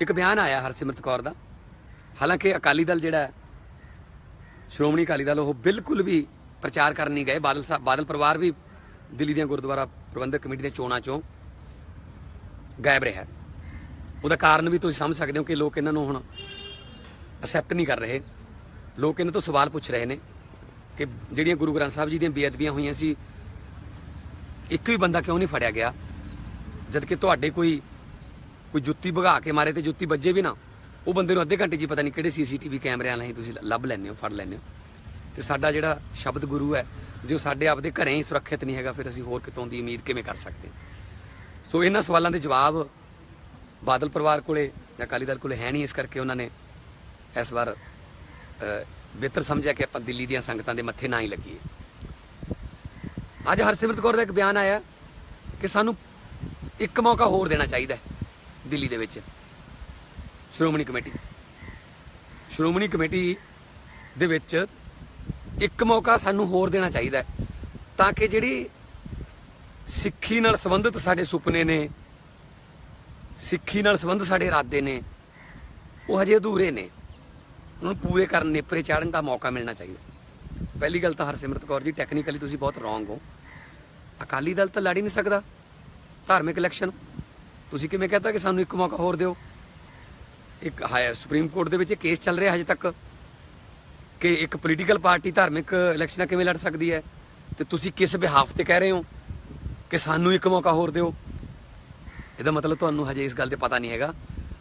ਇੱਕ ਬਿਆਨ ਆਇਆ ਹਰਸਿਮਰਤ ਕੌਰ ਦਾ। ਹਾਲਾਂਕਿ ਅਕਾਲੀ ਦਲ ਜਿਹੜਾ ਸ਼੍ਰੋਮਣੀ ਅਕਾਲੀ ਦਲ ਉਹ ਬਿਲਕੁਲ ਵੀ ਪ੍ਰਚਾਰ ਕਰਨ ਨਹੀਂ ਗਏ। ਬਾਦਲ ਸਾਹਿਬ ਬਾਦਲ ਪਰਿਵਾਰ ਵੀ ਦਿੱਲੀ ਦੀਆਂ ਗੁਰਦੁਆਰਾ ਪ੍ਰਬੰਧਕ ਕਮੇਟੀ ਦੀਆਂ ਚੋਣਾਂ ਚੋਂ ਗਾਇਬ ਰਿਹਾ ਉਹਦਾ ਕਾਰਨ ਵੀ ਤੁਸੀਂ ਸਮਝ ਸਕਦੇ ਹੋ ਕਿ ਲੋਕ ਇਹਨਾਂ ਨੂੰ ਹੁਣ ਅਸੈਪਟ ਨਹੀਂ ਕਰ ਰਹੇ। ਲੋਕ ਇਹਨਾਂ ਤੋਂ ਸਵਾਲ ਪੁੱਛ ਰਹੇ ਨੇ ਕਿ ਜਿਹੜੀਆਂ ਗੁਰੂ ਗ੍ਰੰਥ ਸਾਹਿਬ ਜੀ ਦੀਆਂ ਬੇਅਦਬੀਆਂ ਹੋਈਆਂ ਸੀ, ਇੱਕ ਵੀ ਬੰਦਾ ਕਿਉਂ ਨਹੀਂ ਫੜਿਆ ਗਿਆ? ਜਦ ਕਿ ਤੁਹਾਡੇ ਕੋਈ ਕੋਈ ਜੁੱਤੀ ਭਗਾ ਕੇ ਮਾਰੇ ਤੇ ਜੁੱਤੀ ਵੱਜੇ ਵੀ ਨਾ, ਉਹ ਬੰਦੇ ਨੂੰ ਅੱਧੇ ਘੰਟੇ 'ਚ ਹੀ ਪਤਾ ਨਹੀਂ ਕਿਹੜੇ ਸੀਸੀਟੀਵੀ ਕੈਮਰਿਆਂ ਲਈ ਤੁਸੀਂ ਲੱਭ ਲੈਂਦੇ ਹੋ, ਫੜ ਲੈਂਦੇ ਹੋ। ਤੇ ਸਾਡਾ ਜਿਹੜਾ ਸ਼ਬਦ ਗੁਰੂ ਹੈ, ਜੋ ਸਾਡੇ ਆਪਦੇ ਘਰੇ ਹੀ ਸੁਰੱਖਿਅਤ ਨਹੀਂ ਹੈਗਾ, ਫਿਰ ਅਸੀਂ ਹੋਰ ਕਿਤੋਂ ਦੀ ਉਮੀਦ ਕਿਵੇਂ ਕਰ ਸਕਦੇ ਸੋ ਇਹਨਾਂ ਸਵਾਲਾਂ ਦੇ ਜਵਾਬ ਬਾਦਲ ਪਰਿਵਾਰ ਕੋਲੇ ਜਾਂ ਅਕਾਲੀ ਦਲ ਕੋਲੇ ਹੈ ਨਹੀਂ, ਇਸ ਕਰਕੇ ਉਹਨਾਂ ਨੇ ਇਸ ਵਾਰ ਬਿਹਤਰ ਸਮਝਿਆ ਕਿ ਆਪਾਂ ਦਿੱਲੀ ਦੀਆਂ ਸੰਗਤਾਂ ਦੇ ਮੱਥੇ ਨਾ ਹੀ ਲੱਗੀਏ। ਅੱਜ ਹਰਸਿਮਰਤ ਕੌਰ ਦਾ ਇੱਕ ਬਿਆਨ ਆਇਆ ਕਿ ਸਾਨੂੰ ਇੱਕ ਮੌਕਾ ਹੋਰ ਦੇਣਾ ਚਾਹੀਦਾ ਹੈ। ਦਿੱਲੀ ਦੇ ਵਿੱਚ। ਸ਼੍ਰੋਮਣੀ ਕਮੇਟੀ। ਸ਼੍ਰੋਮਣੀ ਕਮੇਟੀ ਦੇ ਵਿੱਚ ਇੱਕ ਮੌਕਾ ਸਾਨੂੰ ਹੋਰ ਦੇਣਾ ਚਾਹੀਦਾ ਹੈ, ਤਾਂ ਕਿ ਜਿਹੜੀ ਸਿੱਖੀ ਨਾਲ ਸੰਬੰਧਿਤ ਸਾਡੇ ਸੁਪਨੇ ਨੇ, ਸਿੱਖੀ ਨਾਲ ਸੰਬੰਧ ਸਾਡੇ ਇਰਾਦੇ ਨੇ, ਉਹ ਹਜੇ ਅਧੂਰੇ ਨੇ। ਉਹਨਾਂ ਨੂੰ ਪੂਰੇ ਕਰਨ, ਨੇਪਰੇ ਚਾੜਨ ਦਾ ਮੌਕਾ ਮਿਲਣਾ ਚਾਹੀਦਾ। ਪਹਿਲੀ ਗੱਲ ਤਾਂ ਹਰਸਿਮਰਤ ਕੌਰ ਜੀ ਟੈਕਨੀਕਲੀ ਤੁਸੀਂ ਬਹੁਤ ਰੋਂਗ ਹੋ। ਅਕਾਲੀ ਦਲ ਤਾਂ ਲੜ ਹੀ ਨਹੀਂ ਸਕਦਾ। ਧਾਰਮਿਕ ਇਲੈਕਸ਼ਨ ਤੁਸੀਂ ਕਿਵੇਂ ਕਹਤਾ ਕਿ ਸਾਨੂੰ ਇੱਕ ਮੌਕਾ ਹੋਰ ਦਿਓ? ਇੱਕ ਹਾਇਰ ਸੁਪਰੀਮ ਕੋਰਟ ਦੇ ਵਿੱਚ ਇਹ ਕੇਸ ਚੱਲ ਰਿਹਾ ਹਜੇ ਤੱਕ ਕਿ ਇੱਕ ਪੋਲੀਟੀਕਲ ਪਾਰਟੀ ਧਾਰਮਿਕ ਇਲੈਕਸ਼ਨਾਂ ਕਿਵੇਂ ਲੜ ਸਕਦੀ ਹੈ? ਤੇ ਤੁਸੀਂ ਕਿਸ ਬਿਹਾਫ ਤੇ ਕਹਿ ਰਹੇ ਹੋ ਕਿ ਸਾਨੂੰ ਇੱਕ ਮੌਕਾ ਹੋਰ ਦਿਓ? ਇਹਦਾ ਮਤਲਬ ਤੁਹਾਨੂੰ ਹਜੇ ਇਸ ਗੱਲ ਤੇ ਪਤਾ ਨਹੀਂ ਹੈਗਾ।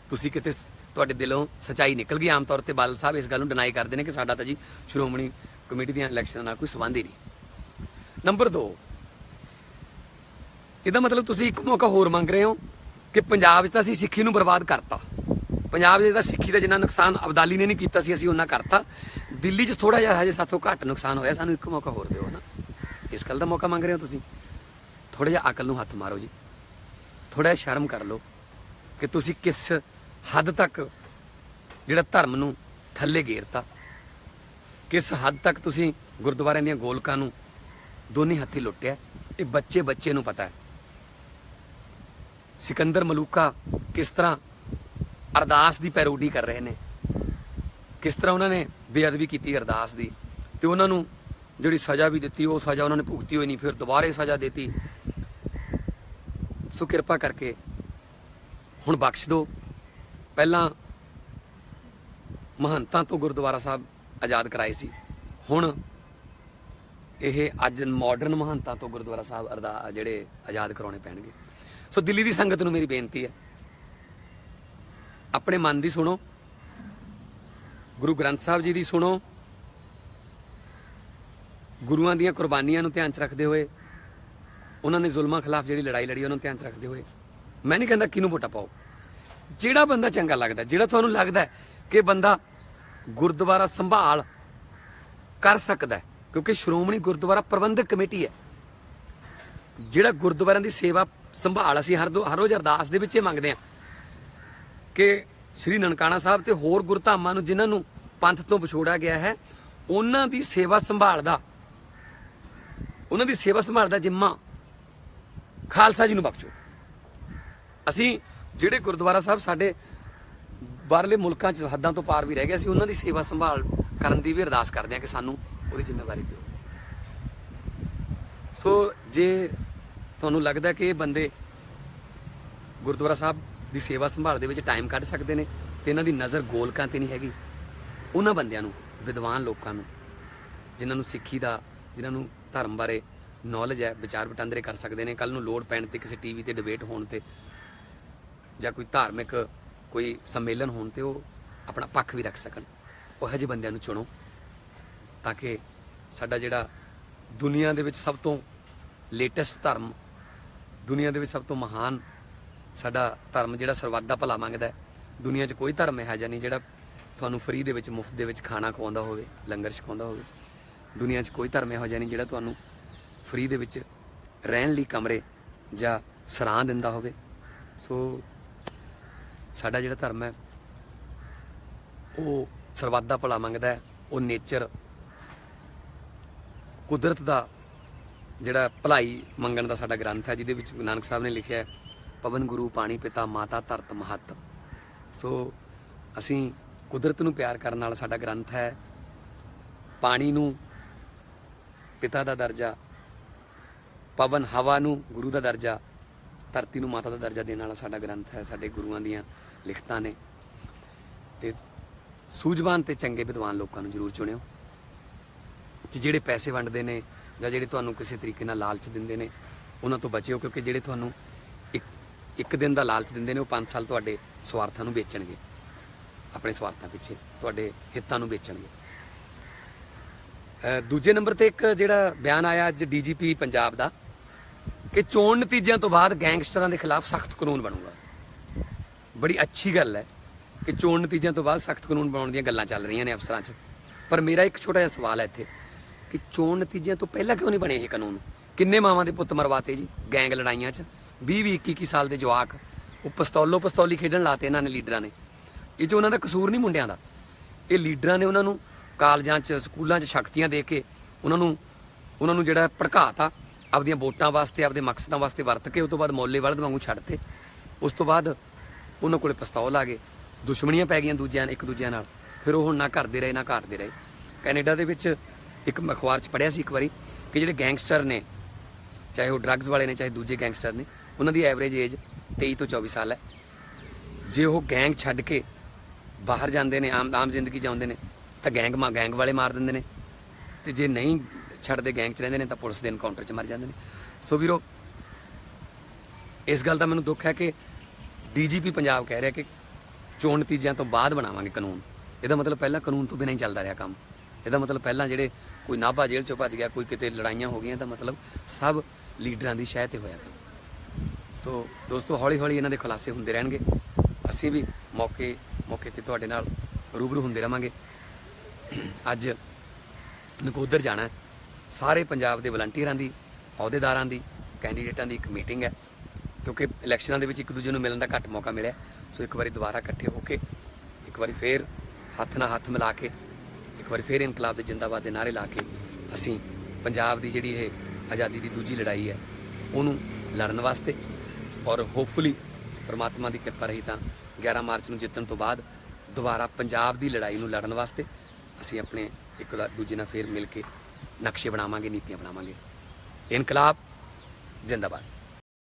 ਤੁਸੀਂ ਕਿਤੇ ਸ- ਤੁਹਾਡੇ ਦਿਲੋਂ ਸਚਾਈ ਨਿਕਲ ਗਈ ਆਮ ਤੌਰ ਤੇ ਬਾਦਲ ਸਾਹਿਬ ਇਸ ਗੱਲ ਨੂੰ ਡਿਨਾਈ ਕਰਦੇ ਨੇ ਕਿ ਸਾਡਾ ਤਾਂ ਜੀ ਸ਼੍ਰੋਮਣੀ ਕਮੇਟੀ ਦੀਆਂ ਇਲੈਕਸ਼ਨਾਂ ਨਾਲ ਕੋਈ ਸੰਬੰਧ ਹੀ ਨਹੀਂ। ਨੰਬਰ 2 ਇਹਦਾ ਮਤਲਬ ਤੁਸੀਂ ਇੱਕ ਮੌਕਾ ਹੋਰ ਮੰਗ ਰਹੇ ਹੋ ਕਿ ਪੰਜਾਬ 'ਚ ਤਾਂ ਅਸੀਂ ਸਿੱਖੀ ਨੂੰ ਬਰਬਾਦ ਕਰਤਾ। ਪੰਜਾਬ 'ਚ ਤਾਂ ਸਿੱਖੀ ਦਾ ਜਿੰਨਾ ਨੁਕਸਾਨ ਅਬਦਾਲੀ ਨੇ ਨਹੀਂ ਕੀਤਾ ਸੀ, ਅਸੀਂ ਉਹਨਾਂ ਕਰਤਾ। ਦਿੱਲੀ 'ਚ ਥੋੜਾ ਜਿਹਾ ਹਜੇ ਸਾਥੋਂ ਘੱਟ ਨੁਕਸਾਨ ਹੋਇਆ, ਸਾਨੂੰ ਇੱਕ ਮੌਕਾ ਹੋਰ ਦਿਓ ਨਾ। ਇਸ ਗੱਲ ਦਾ ਮੌਕਾ ਮੰਗ ਰਹੇ ਹੋ ਤੁਸੀਂ? ਥੋੜਾ ਜਿਹਾ ਅਕਲ ਨੂੰ ਹੱਥ ਮਾਰੋ ਜੀ। ਥੋੜਾ ਜਿਹਾ ਸ਼ਰਮ ਕਰ ਲਓ ਕਿ ਤੁਸੀਂ ਕਿਸ ਹੱਦ ਤੱਕ ਜਿਹੜਾ ਧਰਮ ਨੂੰ ਥੱਲੇ ਗੇਰਤਾ। ਕਿਸ ਹੱਦ ਤੱਕ ਤੁਸੀਂ ਗੁਰਦੁਆਰਿਆਂ ਦੀਆਂ ਗੋਲਕਾਂ ਨੂੰ ਦੋਨੇ ਹੱਥੀ ਲੁੱਟਿਆ। ਇਹ ਬੱਚੇ ਬੱਚੇ ਨੂੰ ਪਤਾ ਹੈ। ਸਿਕੰਦਰ ਮਲੂਕਾ ਕਿਸ ਤਰ੍ਹਾਂ ਅਰਦਾਸ ਦੀ ਪੈਰੋਡੀ ਕਰ ਰਹੇ ਨੇ? ਕਿਸ ਤਰ੍ਹਾਂ ਉਹਨਾਂ ਨੇ ਬੇਅਦਬੀ ਕੀਤੀ ਅਰਦਾਸ ਦੀ? ਤੇ ਉਹਨਾਂ ਨੂੰ ਜਿਹੜੀ ਸਜ਼ਾ ਵੀ ਦਿੱਤੀ, ਉਹ ਸਜ਼ਾ ਉਹਨਾਂ ਨੇ ਭੁਗਤੀ ਹੋਈ ਨਹੀਂ, ਫਿਰ ਦੁਬਾਰੇ ਸਜ਼ਾ ਦਿੱਤੀ। ਸੋ ਕਿਰਪਾ ਕਰਕੇ ਹੁਣ ਬਖਸ਼ ਦਿਓ। ਪਹਿਲਾਂ ਮਹੰਤਾਂ ਤੋਂ ਗੁਰਦੁਆਰਾ ਸਾਹਿਬ ਆਜ਼ਾਦ ਕਰਾਏ ਸੀ। ਹੁਣ ਇਹ ਅੱਜ ਮਾਡਰਨ ਮਹੰਤਾਂ ਤੋਂ ਗੁਰਦੁਆਰਾ ਸਾਹਿਬ ਅਰਦਾ, ਜਿਹੜੇ ਆਜ਼ਾਦ ਕਰਾਉਣੇ ਪੈਣਗੇ। ਸੋ ਦਿੱਲੀ ਦੀ ਸੰਗਤ ਨੂੰ ਮੇਰੀ ਬੇਨਤੀ ਹੈ। ਆਪਣੇ ਮਨ ਦੀ ਸੁਣੋ। ਗੁਰੂ ਗ੍ਰੰਥ ਸਾਹਿਬ ਜੀ ਦੀ ਸੁਣੋ। ਗੁਰੂਆਂ ਦੀਆਂ ਕੁਰਬਾਨੀਆਂ ਨੂੰ ਧਿਆਨ 'ਚ ਰੱਖਦੇ ਹੋਏ, ਉਹਨਾਂ ਨੇ ਜ਼ੁਲਮਾਂ ਖਿਲਾਫ ਜਿਹੜੀ ਲੜਾਈ ਲੜੀ, ਉਹਨਾਂ ਨੂੰ ਧਿਆਨ 'ਚ ਰੱਖਦੇ ਹੋਏ। ਮੈਂ ਨਹੀਂ ਕਹਿੰਦਾ ਕਿਹਨੂੰ ਵੋਟਾਂ ਪਾਓ। ਜਿਹੜਾ ਬੰਦਾ ਚੰਗਾ ਲੱਗਦਾ ਜਿਹੜਾ ਤੁਹਾਨੂੰ ਲੱਗਦਾ ਕਿ ਬੰਦਾ ਗੁਰਦੁਆਰਾ ਸੰਭਾਲ ਕਰ ਸਕਦਾ ਕਿਉਂਕਿ ਸ਼੍ਰੋਮਣੀ ਗੁਰਦੁਆਰਾ ਪ੍ਰਬੰਧਕ ਕਮੇਟੀ ਹੈ। ਜਿਹੜਾ ਗੁਰਦੁਆਰਿਆਂ ਦੀ ਸੇਵਾ ਸੰਭਾਲ ਅਸੀਂ ਹਰ ਦੋ ਹਰ ਰੋਜ਼ ਅਰਦਾਸ ਦੇ ਵਿੱਚ ਇਹ ਮੰਗਦੇ ਹਾਂ ਕਿ ਸ੍ਰੀ ਨਨਕਾਣਾ ਸਾਹਿਬ ਤੇ ਹੋਰ ਗੁਰਧਾਮਾਂ ਨੂੰ ਜਿਨ੍ਹਾਂ ਨੂੰ ਪੰਥ ਤੋਂ ਵਿਛੋੜਿਆ ਗਿਆ ਹੈ, ਉਹਨਾਂ ਦੀ ਸੇਵਾ ਸੰਭਾਲ ਦਾ ਉਹਨਾਂ ਦੀ ਸੇਵਾ ਸੰਭਾਲ ਦਾ ਜਿੰਮਾ ਖਾਲਸਾ ਜੀ ਨੂੰ ਬਖਸ਼ੋ। ਅਸੀਂ ਜਿਹੜੇ ਗੁਰਦੁਆਰਾ ਸਾਹਿਬ ਸਾਡੇ ਬਾਹਰਲੇ ਮੁਲਕਾਂ 'ਚ ਹੱਦਾਂ ਤੋਂ ਪਾਰ ਵੀ ਰਹਿ ਗਏ, ਅਸੀਂ ਉਹਨਾਂ ਦੀ ਸੇਵਾ ਸੰਭਾਲ ਕਰਨ ਦੀ ਵੀ ਅਰਦਾਸ ਕਰਦੇ ਹਾਂ ਕਿ ਸਾਨੂੰ ਉਹਦੀ ਜ਼ਿੰਮੇਵਾਰੀ ਦਿਓ। ਸੋ ਜੇ ਤੁਹਾਨੂੰ ਲੱਗਦਾ ਕਿ ਇਹ ਬੰਦੇ ਗੁਰਦੁਆਰਾ ਸਾਹਿਬ ਦੀ ਸੇਵਾ ਸੰਭਾਲ ਦੇ ਵਿੱਚ ਟਾਈਮ ਕੱਢ ਸਕਦੇ ਨੇ ਤੇ ਇਹਨਾਂ ਦੀ ਨਜ਼ਰ ਗੋਲਕਾਂ ਤੇ ਨਹੀਂ ਹੈਗੀ? ਉਹਨਾਂ ਬੰਦਿਆਂ ਨੂੰ, ਵਿਦਵਾਨ ਲੋਕਾਂ ਨੂੰ, ਜਿਨ੍ਹਾਂ ਨੂੰ ਸਿੱਖੀ ਦਾ, ਜਿਨ੍ਹਾਂ ਨੂੰ ਧਰਮ ਬਾਰੇ ਨੌਲੇਜ ਹੈ, ਵਿਚਾਰ ਵਟਾਂਦਰੇ ਕਰ ਸਕਦੇ ਨੇ ਕੱਲ ਨੂੰ ਲੋੜ ਪੈਣ ਤੇ ਕਿਸੇ ਟੀਵੀ ਤੇ ਡਿਬੇਟ ਹੋਣ ਤੇ ਜਾਂ ਕੋਈ ਧਾਰਮਿਕ ਕੋਈ ਸੰਮੇਲਨ ਹੋਣ ਤੇ ਉਹ ਆਪਣਾ ਪੱਖ ਵੀ ਰੱਖ ਸਕਣ। ਉਹ ਜਿਹੇ ਬੰਦਿਆਂ ਨੂੰ ਚੁਣੋ ਤਾਂ ਕਿ ਸਾਡਾ ਜਿਹੜਾ ਦੁਨੀਆ ਦੇ ਵਿੱਚ ਸਭ ਤੋਂ ਲੇਟੈਸਟ ਧਰਮ ਦੁਨੀਆ ਦੇ ਵਿੱਚ ਸਭ ਤੋਂ ਮਹਾਨ ਸਾਡਾ ਧਰਮ ਜਿਹੜਾ ਸਰਬੱਤ ਦਾ ਭਲਾ ਮੰਗਦਾ ਹੈ। ਦੁਨੀਆ 'ਚ ਕੋਈ ਧਰਮ ਹੈ ਜਾਂ ਨਹੀਂ ਜਿਹੜਾ ਤੁਹਾਨੂੰ ਫ੍ਰੀ ਦੇ ਵਿੱਚ, ਮੁਫਤ ਦੇ ਵਿੱਚ ਖਾਣਾ ਖਵਾਉਂਦਾ ਹੋਵੇ, ਲੰਗਰ ਛਕਾਉਂਦਾ ਹੋਵੇ। ਦੁਨੀਆ 'ਚ ਕੋਈ ਧਰਮ ਇਹੋ ਜਿਹਾ ਨਹੀਂ ਜਿਹੜਾ ਤੁਹਾਨੂੰ ਫ੍ਰੀ ਦੇ ਵਿੱਚ ਰਹਿਣ ਲਈ ਕਮਰੇ ਜਾਂ ਸਰਾਂ ਦਿੰਦਾ ਹੋਵੇ। ਸੋ ਸਾਡਾ ਜਿਹੜਾ ਧਰਮ ਹੈ, ਉਹ ਸਰਬੱਤ ਦਾ ਭਲਾ ਮੰਗਦਾ ਹੈ। ਉਹ ਨੇਚਰ ਕੁਦਰਤ ਦਾ ਜਿਹੜਾ ਭਲਾਈ ਮੰਗਣ ਦਾ ਸਾਡਾ ਗ੍ਰੰਥ ਹੈ, ਜਿਹਦੇ ਵਿੱਚ ਗੁਰੂ ਨਾਨਕ ਸਾਹਿਬ ਨੇ ਲਿਖਿਆ ਹੈ, ਪਵਨ ਗੁਰੂ ਪਾਣੀ ਪਿਤਾ ਮਾਤਾ ਧਰਤ ਮਹਤ। ਸੋ ਅਸੀਂ ਕੁਦਰਤ ਨੂੰ ਪਿਆਰ ਕਰਨ ਨਾਲ ਸਾਡਾ ਗ੍ਰੰਥ ਹੈ, ਪਾਣੀ ਨੂੰ, ਪਿਤਾ ਦਾ ਦਰਜਾ, ਪਵਨ ਹਵਾ ਨੂੰ, ਗੁਰੂ ਦਾ ਦਰਜਾ, ਧਰਤੀ ਨੂੰ ਮਾਤਾ ਦਾ ਦਰਜਾ ਦੇਣ ਵਾਲਾ ਸਾਡਾ ਗ੍ਰੰਥ ਹੈ, ਸਾਡੇ ਗੁਰੂਆਂ ਦੀਆਂ ਲਿਖਤਾਂ ਨੇ। ਤੇ ਸੂਝਵਾਨ ਤੇ ਚੰਗੇ ਵਿਦਵਾਨ ਲੋਕਾਂ ਨੂੰ ਜ਼ਰੂਰ ਚੁਣਿਓ ਕਿ ਜਿਹੜੇ ਪੈਸੇ ਵੰਡਦੇ ਨੇ ਜਾਂ ਜਿਹੜੇ ਤੁਹਾਨੂੰ ਕਿਸੇ ਤਰੀਕੇ ਨਾਲ ਲਾਲਚ ਦਿੰਦੇ ਨੇ, ਉਹਨਾਂ ਤੋਂ ਬਚਿਓ, ਕਿਉਂਕਿ ਜਿਹੜੇ ਤੁਹਾਨੂੰ ਇੱਕ ਇੱਕ ਦਿਨ ਦਾ ਲਾਲਚ ਦਿੰਦੇ ਨੇ, ਉਹ 5 ਸਾਲ ਤੁਹਾਡੇ ਸਵਾਰਥਾਂ ਨੂੰ ਵੇਚਣਗੇ। ਆਪਣੇ ਸਵਾਰਥਾਂ ਪਿੱਛੇ, ਤੁਹਾਡੇ ਹਿੱਤਾਂ ਨੂੰ ਵੇਚਣਗੇ। ਦੂਜੇ ਨੰਬਰ ਤੇ ਇੱਕ ਜਿਹੜਾ ਬਿਆਨ ਆਇਆ ਅੱਜ ਡੀਜੀਪੀ ਪੰਜਾਬ ਦਾ, ਕਿ ਚੋਣ ਨਤੀਜਿਆਂ ਤੋਂ ਬਾਅਦ ਗੈਂਗਸਟਰਾਂ ਦੇ ਖਿਲਾਫ ਸਖਤ ਕਾਨੂੰਨ ਬਣੂਗਾ। ਬੜੀ ਅੱਛੀ ਗੱਲ ਹੈ ਕਿ ਚੋਣ ਨਤੀਜਿਆਂ ਤੋਂ ਬਾਅਦ ਸਖਤ ਕਾਨੂੰਨ ਬਣਾਉਣ ਦੀਆਂ ਗੱਲਾਂ ਚੱਲ ਰਹੀਆਂ ਨੇ ਅਫਸਰਾਂ 'ਚ। ਪਰ ਮੇਰਾ ਇੱਕ ਛੋਟਾ ਜਿਹਾ ਸਵਾਲ ਹੈ ਇੱਥੇ। ਕਿ ਚੋਣ ਨਤੀਜਿਆਂ ਤੋਂ ਪਹਿਲਾਂ ਕਿਉਂ ਨਹੀਂ ਬਣੇ ਇਹ ਕਾਨੂੰਨ? ਕਿੰਨੇ ਮਾਵਾਂ ਦੇ ਪੁੱਤ ਮਰਵਾਤੇ ਜੀ ਗੈਂਗ ਲੜਾਈਆਂ 'ਚ? 20 20 21 21 ਸਾਲ ਦੇ ਜਵਾਕ। ਉਹ ਪਸਤੌਲੋ ਪਸਤੌਲੀ ਖੇਡਣ ਲਾਤੇ ਇਹਨਾਂ ਨੇ ਲੀਡਰਾਂ ਨੇ। ਇਹ 'ਚ ਉਹਨਾਂ ਦਾ ਕਸੂਰ ਨਹੀਂ ਮੁੰਡਿਆਂ ਦਾ। ਇਹ ਲੀਡਰਾਂ ਨੇ ਉਹਨਾਂ ਨੂੰ ਕਾਲਜਾਂ 'ਚ, ਸਕੂਲਾਂ 'ਚ ਸ਼ਕਤੀਆਂ ਦੇ ਕੇ ਉਹਨਾਂ ਨੂੰ ਉਹਨਾਂ ਨੂੰ ਜਿਹੜਾ ਭੜਕਾਤਾ, ਆਪਦੀਆਂ ਵੋਟਾਂ ਵਾਸਤੇ, ਆਪਦੇ ਮਕਸਦਾਂ ਵਾਸਤੇ ਵਰਤ ਕੇ ਉਸ ਤੋਂ ਬਾਅਦ ਮੌਲੇ ਵਲਦ ਵਾਂਗੂ ਛੱਡਤੇ ਉਸ ਤੋਂ ਬਾਅਦ ਉਹਨਾਂ ਕੋਲੇ ਪਿਸਤੌਲ ਆ ਗਏ। ਦੁਸ਼ਮਣੀਆਂ ਪੈ ਗਈਆਂ ਦੂਜਿਆਂ, ਇੱਕ ਦੂਜਿਆਂ ਨਾਲ। ਫਿਰ ਉਹ ਹੁਣ ਨਾ ਕਰਦੇ ਰਹੇ, ਨਾ ਘਾਟਦੇ ਰਹੇ। ਕੈਨੇਡਾ ਦੇ ਵਿੱਚ ਇੱਕ ਅਖਬਾਰ 'ਚ ਪੜ੍ਹਿਆ ਸੀ ਇੱਕ ਵਾਰੀ ਕਿ ਜਿਹੜੇ ਗੈਂਗਸਟਰ ਨੇ, ਚਾਹੇ ਉਹ ਡਰੱਗਸ ਵਾਲੇ ਨੇ, ਚਾਹੇ ਦੂਜੇ ਗੈਂਗਸਟਰ ਨੇ, ਉਹਨਾਂ ਦੀ ਐਵਰੇਜ ਏਜ 23 ਤੋਂ 24 ਸਾਲ ਹੈ। ਜੇ ਉਹ ਗੈਂਗ ਛੱਡ ਕੇ ਬਾਹਰ ਜਾਂਦੇ ਨੇ, ਆਮ ਆਮ ਜ਼ਿੰਦਗੀ ਜਿਉਂਦੇ ਨੇ, ਤਾਂ ਗੈਂਗ ਮਾ, ਗੈਂਗ ਵਾਲੇ ਮਾਰ ਦਿੰਦੇ ਨੇ। ਤੇ ਜੇ ਨਹੀਂ ਛੱਡਦੇ ਗੈਂਗ 'ਚ ਰਹਿੰਦੇ ਨੇ, ਤਾਂ ਪੁਲਿਸ ਦੇ ਐਨਕਾਊਂਟਰ 'ਚ ਮਰ ਜਾਂਦੇ ਨੇ। ਸੋ ਵੀਰੋ, ਇਸ ਗੱਲ ਦਾ ਮੈਨੂੰ ਦੁੱਖ ਹੈ ਕਿ ਡੀਜੀਪੀ ਪੰਜਾਬ ਕਹਿ ਰਿਹਾ ਕਿ ਚੋਣ ਨਤੀਜਿਆਂ ਤੋਂ ਬਾਅਦ ਬਣਾਵਾਂਗੇ ਕਾਨੂੰਨ। ਇਹਦਾ ਮਤਲਬ ਪਹਿਲਾਂ ਕਾਨੂੰਨ ਤੋਂ ਬਿਨਾਂ ਹੀ ਚੱਲਦਾ ਰਿਹਾ ਕੰਮ। ਇਹਦਾ ਮਤਲਬ ਪਹਿਲਾਂ ਜਿਹੜੇ ਕੋਈ ਨਾਭਾ ਜੇਲ੍ਹ ਚੋਂ ਭੱਜ ਗਿਆ, ਕੋਈ ਕਿਤੇ ਲੜਾਈਆਂ ਹੋ ਗਈਆਂ ਤਾਂ ਮਤਲਬ ਸਭ ਲੀਡਰਾਂ ਦੀ ਸ਼ਹਿ ਤੇ ਹੋਇਆ ਤਾਂ ਸੋ ਦੋਸਤੋ ਹੌਲੀ ਹੌਲੀ ਇਹਨਾਂ ਦੇ ਖੁਲਾਸੇ ਹੁੰਦੇ ਰਹਿਣਗੇ। ਅਸੀਂ ਵੀ ਮੌਕੇ ਮੌਕੇ ਤੇ ਤੁਹਾਡੇ ਨਾਲ ਰੂਬਰੂ ਹੁੰਦੇ ਰਵਾਂਗੇ। ਅੱਜ ਨਕੋਦਰ ਜਾਣਾ ਸਾਰੇ ਪੰਜਾਬ ਦੇ ਵਲੰਟੀਅਰਾਂ ਦੀ, ਅਹੁਦੇਦਾਰਾਂ ਦੀ, ਕੈਂਡੀਡੇਟਾਂ ਦੀ ਇੱਕ ਮੀਟਿੰਗ ਹੈ। ਕਿਉਂਕਿ ਇਲੈਕਸ਼ਨਾਂ ਦੇ ਵਿੱਚ ਇੱਕ ਦੂਜੇ ਨੂੰ ਮਿਲਣ ਦਾ ਘੱਟ ਮੌਕਾ ਮਿਲਿਆ। ਸੋ ਇੱਕ ਵਾਰੀ ਦੁਬਾਰਾ ਇਕੱਠੇ ਹੋ ਕੇ, ਇੱਕ ਵਾਰੀ ਫੇਰ ਹੱਥ ਨਾਲ ਹੱਥ ਮਿਲਾ ਕੇ ਇੱਕ ਵਾਰੀ ਫੇਰ ਇਨਕਲਾਬ ਦੇ ਜਿੰਦਾਬਾਦ ਦੇ ਨਾਰੇ ਲਾ ਕੇ ਅਸੀਂ ਪੰਜਾਬ ਦੀ ਜਿਹੜੀ ਇਹ ਆਜ਼ਾਦੀ ਦੀ ਦੂਜੀ ਲੜਾਈ ਹੈ, ਉਹਨੂੰ ਲੜਨ ਵਾਸਤੇ ਔਰ ਹੋਪਫੁਲੀ ਪਰਮਾਤਮਾ ਦੀ ਕਿਰਪਾ ਰਹੀ ਤਾਂ 11 ਮਾਰਚ ਨੂੰ ਜਿੱਤਣ ਤੋਂ ਬਾਅਦ ਦੁਬਾਰਾ ਪੰਜਾਬ ਦੀ ਲੜਾਈ ਨੂੰ ਲੜਨ ਵਾਸਤੇ ਅਸੀਂ ਆਪਣੇ ਇੱਕ ਦਾ- ਦੂਜੇ ਨਾਲ ਫੇਰ ਮਿਲ ਕੇ ਨਕਸ਼ੇ ਬਣਾਵਾਂਗੇ, ਨੀਤੀਆਂ ਬਣਾਵਾਂਗੇ। ਇਨਕਲਾਬ ਜਿੰਦਾਬਾਦ।